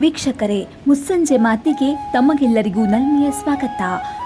ವೀಕ್ಷಕರೇ, ಮುಸ್ಸಂಜೆ ಮಾತಿಗೆ ತಮಗೆಲ್ಲರಿಗೂ ನಲ್ಮೆಯ ಸ್ವಾಗತ.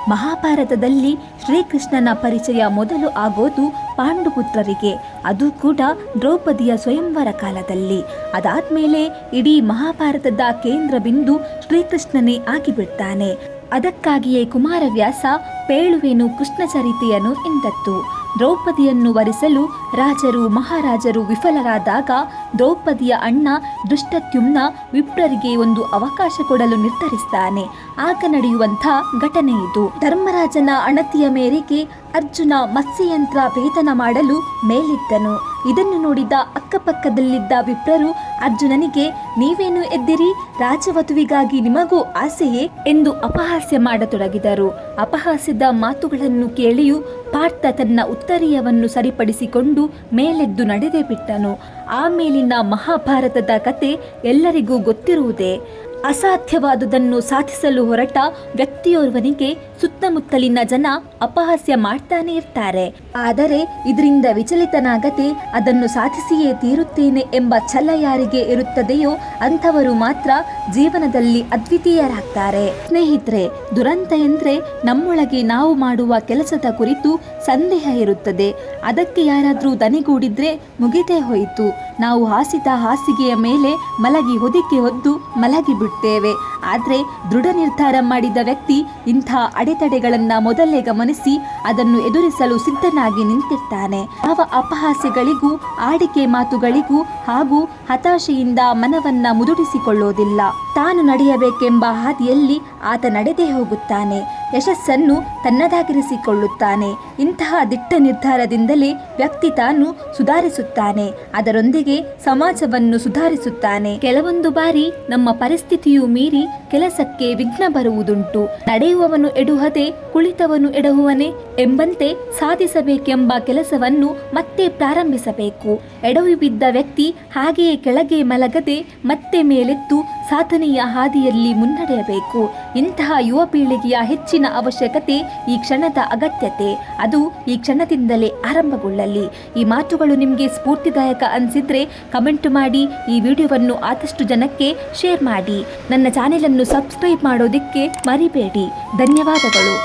ಮಹಾಭಾರತದಲ್ಲಿ ಶ್ರೀಕೃಷ್ಣನ ಪರಿಚಯ ಮೊದಲು ಆಗೋದು ಪಾಂಡುಪುತ್ರರಿಗೆ, ಅದು ಕೂಡ ದ್ರೌಪದಿಯ ಸ್ವಯಂವರ ಕಾಲದಲ್ಲಿ. ಅದಾದ್ಮೇಲೆ ಇಡೀ ಮಹಾಭಾರತದ ಕೇಂದ್ರ ಬಿಂದು ಶ್ರೀಕೃಷ್ಣನೇ ಆಗಿಬಿಡ್ತಾನೆ. ಅದಕ್ಕಾಗಿಯೇ ಕುಮಾರವ್ಯಾಸ, ಪೇಳುವೆನು ಕೃಷ್ಣ ಚರಿತೆಯನ್ನು ಎಂದತ್ತು ದ್ರೌಪದಿಯನ್ನು ವರಿಸಲು ರಾಜರು ಮಹಾರಾಜರು ವಿಫಲರಾದಾಗ ದ್ರೌಪದಿಯ ಅಣ್ಣ ದುಷ್ಟತ್ಯುಮ್ನ ವಿಪ್ರರಿಗೆ ಒಂದು ಅವಕಾಶ ಕೊಡಲು ನಿರ್ಧರಿಸ್ತಾನೆ. ಆಗ ನಡೆಯುವಂಥ ಘಟನೆ ಇದು. ಧರ್ಮರಾಜನ ಅಣತಿಯ ಮೇರೆಗೆ ಅರ್ಜುನ ಮತ್ಸ್ಯಯಂತ್ರ ಭೇದನ ಮಾಡಲು ಮೇಲಿದ್ದನು. ಇದನ್ನು ನೋಡಿದ ಅಕ್ಕಪಕ್ಕದಲ್ಲಿದ್ದ ವಿಪ್ರರು, ಅರ್ಜುನನಿಗೆ ನೀವೇನು ಎದ್ದಿರಿ? ರಾಜವಧುವಿಗಾಗಿ ನಿಮಗೂ ಆಸೆಯೇ? ಎಂದು ಅಪಹಾಸ್ಯ ಮಾಡತೊಡಗಿದರು. ಅಪಹಾಸ್ಯದ ಮಾತುಗಳನ್ನು ಕೇಳಿಯೂ ಪಾರ್ಥ ತನ್ನ ಉತ್ತರೀಯವನ್ನು ಸರಿಪಡಿಸಿಕೊಂಡು ಮೇಲೆದ್ದು ನಡೆದೇ ಬಿಟ್ಟನು. ಆಮೇಲಿನ ಮಹಾಭಾರತದ ಕತೆ ಎಲ್ಲರಿಗೂ ಗೊತ್ತಿರುವುದೇ. ಅಸಾಧ್ಯವಾದುದನ್ನು ಸಾಧಿಸಲು ಹೊರಟ ವ್ಯಕ್ತಿಯೋರ್ವನಿಗೆ ಸುತ್ತಮುತ್ತಲಿನ ಜನ ಅಪಹಾಸ್ಯ ಮಾಡ್ತಾನೆ ಇರ್ತಾರೆ. ಆದರೆ ಇದರಿಂದ ವಿಚಲಿತನಾಗದೆ ಅದನ್ನು ಸಾಧಿಸಿಯೇ ತೀರುತ್ತೇನೆ ಎಂಬ ಛಲ ಯಾರಿಗೆ ಇರುತ್ತದೆಯೋ ಅಂಥವರು ಮಾತ್ರ ಜೀವನದಲ್ಲಿ ಅದ್ವಿತೀಯರಾಗ್ತಾರೆ. ಸ್ನೇಹಿತರೆ, ದುರಂತ ಎಂದ್ರೆ ನಮ್ಮೊಳಗೆ ನಾವು ಮಾಡುವ ಕೆಲಸದ ಕುರಿತು ಸಂದೇಹ ಇರುತ್ತದೆ. ಅದಕ್ಕೆ ಯಾರಾದರೂ ದನಿಗೂಡಿದ್ರೆ ಮುಗಿದೇ ಹೋಯಿತು. ನಾವು ಹಾಸಿದ ಹಾಸಿಗೆಯ ಮೇಲೆ ಮಲಗಿ ಹೊದಿಕೆ ಹೊದ್ದು ಮಲಗಿ ಬಿಡ್ತೇವೆ. ಆದರೆ ದೃಢ ನಿರ್ಧಾರ ಮಾಡಿದ ವ್ಯಕ್ತಿ ಇಂಥ ಅಡೆತಡೆಗಳನ್ನು ಮೊದಲೇ ಗಮನಿಸಿ ಅದನ್ನು ಎದುರಿಸಲು ಸಿದ್ಧನಾಗಿ ನಿಂತಿರ್ತಾನೆ. ಯಾವ ಅಪಹಾಸ್ಯಗಳಿಗೂ, ಆಡಿಕೆ ಮಾತುಗಳಿಗೂ ಹಾಗೂ ಹತಾಶೆಯಿಂದ ಮನವನ್ನ ಮುದುಡಿಸಿಕೊಳ್ಳೋದಿಲ್ಲ. ತಾನು ನಡೆಯಬೇಕೆಂಬ ಹಾದಿಯಲ್ಲಿ ಆತ ನಡೆದೇ ಹೋಗುತ್ತಾನೆ. ಯಶಸ್ಸನ್ನು ತನ್ನದಾಗಿರಿಸಿಕೊಳ್ಳುತ್ತಾನೆ. ಇಂತಹ ದಿಟ್ಟ ನಿರ್ಧಾರದಿಂದಲೇ ವ್ಯಕ್ತಿ ತಾನು ಸುಧಾರಿಸುತ್ತಾನೆ. ಅದರೊಂದಿಗೆ ಸಮಾಜವನ್ನು ಸುಧಾರಿಸುತ್ತಾನೆ. ಕೆಲವೊಂದು ಬಾರಿ ನಮ್ಮ ಪರಿಸ್ಥಿತಿಯು ಮೀರಿ ಕೆಲಸಕ್ಕೆ ವಿಘ್ನ ಬರುವುದುಂಟು. ನಡೆಯುವವನು ಎಡುಹದೆ, ಕುಳಿತವನು ಎಡಹುವನೆ ಎಂಬಂತೆ ಸಾಧಿಸಬೇಕೆಂಬ ಕೆಲಸವನ್ನು ಮತ್ತೆ ಪ್ರಾರಂಭಿಸಬೇಕು. ಎಡವಿ ಬಿದ್ದ ವ್ಯಕ್ತಿ ಹಾಗೆಯೇ ಕೆಳಗೆ ಮಲಗದೆ ಮತ್ತೆ ಮೇಲೆದ್ದು ಸಾಧನೆಯ ಹಾದಿಯಲ್ಲಿ ಮುನ್ನಡೆಯಬೇಕು. ಇಂತಹ ಯುವ ಪೀಳಿಗೆಯ ಹೆಚ್ಚಿನ ಅವಶ್ಯಕತೆ ಈ ಕ್ಷಣದ ಅಗತ್ಯತೆ. ಅದು ಈ ಕ್ಷಣದಿಂದಲೇ ಆರಂಭಗೊಳ್ಳಲಿ. ಈ ಮಾತುಗಳು ನಿಮಗೆ ಸ್ಫೂರ್ತಿದಾಯಕ ಅನಿಸಿದ್ರೆ ಕಮೆಂಟ್ ಮಾಡಿ, ಈ ವಿಡಿಯೋವನ್ನು ಆದಷ್ಟು ಜನಕ್ಕೆ ಶೇರ್ ಮಾಡಿ. ನನ್ನ ಚಾನೆಲನ್ನು ಸಬ್ಸ್ಕ್ರೈಬ್ ಮಾಡೋದಕ್ಕೆ ಮರಿಬೇಡಿ. ಧನ್ಯವಾದಗಳು.